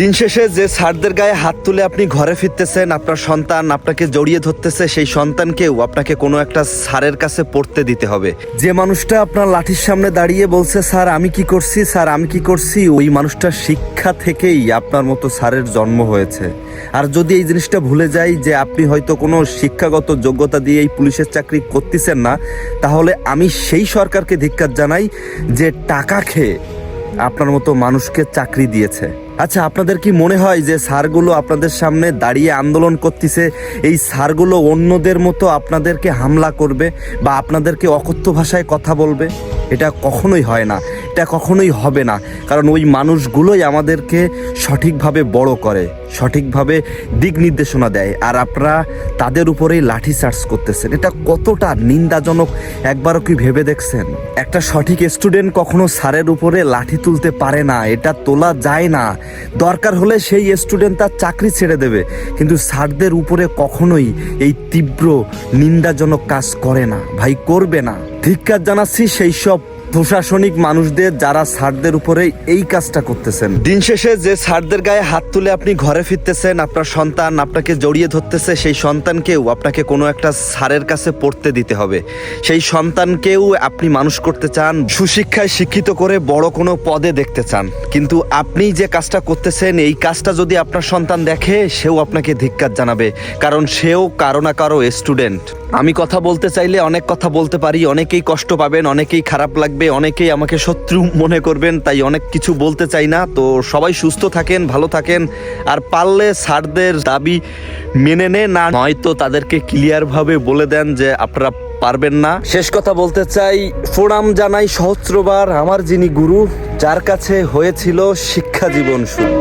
দিন শেষে যে স্যারদের গায়ে হাত তুলে আপনি ঘরে ফিরতেছেন, আপনার সন্তান আপনাকে জড়িয়ে ধরতেছে, সেই সন্তানকেও আপনাকে কোনো একটা স্যারের কাছে পড়তে দিতে হবে। যে মানুষটা আপনার লাঠির সামনে দাঁড়িয়ে বলছে, স্যার, আমি কি করছি? স্যার, আমি কি করছি? ওই মানুষটার শিক্ষা থেকেই আপনার মতো স্যারের জন্ম হয়েছে। আর যদি এই জিনিসটা ভুলে যাই যে আপনি হয়তো কোনো শিক্ষাগত যোগ্যতা দিয়ে এই পুলিশের চাকরি করতেছেন না, তাহলে আমি সেই সরকারকে ধিক্কার জানাই যে টাকা খেয়ে আপনার মতো মানুষকে চাকরি দিয়েছে। আচ্ছা আপনাদের কি মনে হয় যে সারগুলো আপনাদের সামনে দাঁড়িয়ে আন্দোলন করতেছে? এই সারগুলো অন্যদের মতো আপনাদেরকে হামলা করবে বা আপনাদেরকে অকথ্য ভাষায় কথা বলবে? এটা কখনোই হয় না। এটা কখনোই হবে না। কারণ ওই মানুষগুলোই আমাদেরকে সঠিকভাবে বড় করে, সঠিকভাবে দিক নির্দেশনা দেয়। আর আপনারা তাদের উপরেই লাঠি চার্জ করতেছেন। এটা কতটা নিন্দাজনক, একবারও কি ভেবে দেখছেন? একটা সঠিক স্টুডেন্ট কখনো স্যারের উপরে লাঠি তুলতে পারে না, এটা তোলা যায় না। দরকার হলে সেই স্টুডেন্ট তার চাকরি ছেড়ে দেবে। কিন্তু স্যারদের উপরে কখনোই এই তীব্র, নিন্দাজনক কাজ করে না। ভাই, করবে না। ধিক্কার জানাচ্ছি সেই সব প্রশাসনিক মানুষদের যারা স্যারদের উপরে এই কাজটা করতেছেন। দিন শেষে যে স্যারদের গায়ে হাত তুলে আপনি ঘরে ফিরতেছেন, আপনার সন্তান আপনাকে জড়িয়ে ধরতেছে, সেই সন্তানকেও আপনাকে কোনো একটা স্যারের কাছে পড়তে দিতে হবে। সেই সন্তানকেও আপনি মানুষ করতে চান, সুশিক্ষায় শিক্ষিত করে বড় কোনো পদে দেখতে চান। কিন্তু আপনি যে কাজটা করতেছেন, এই কাজটা যদি আপনার সন্তান দেখে, সেও আপনাকে ধিক্কার জানাবে। কারণ সেও কারও না কারও স্টুডেন্ট আমি কথা বলতে চাইলে অনেক কথা বলতে পারি, অনেকেই কষ্ট পাবেন, অনেকেই খারাপ লাগবে, অনেকেই আমাকে শত্রু মনে করবেন, তাই অনেক কিছু বলতে চাই না। তো সবাই সুস্থ থাকেন, ভালো থাকেন, আর পারলে স্যারদের দাবি মেনে নে না নয়তো তাদেরকে ক্লিয়ারভাবে বলে দেন যে আপনারা পারবেন না। শেষ কথা বলতে চাই, প্রণাম জানাই সহস্রবার আমার যিনি গুরু, যার কাছে হয়েছিল শিক্ষা জীবন শুরু।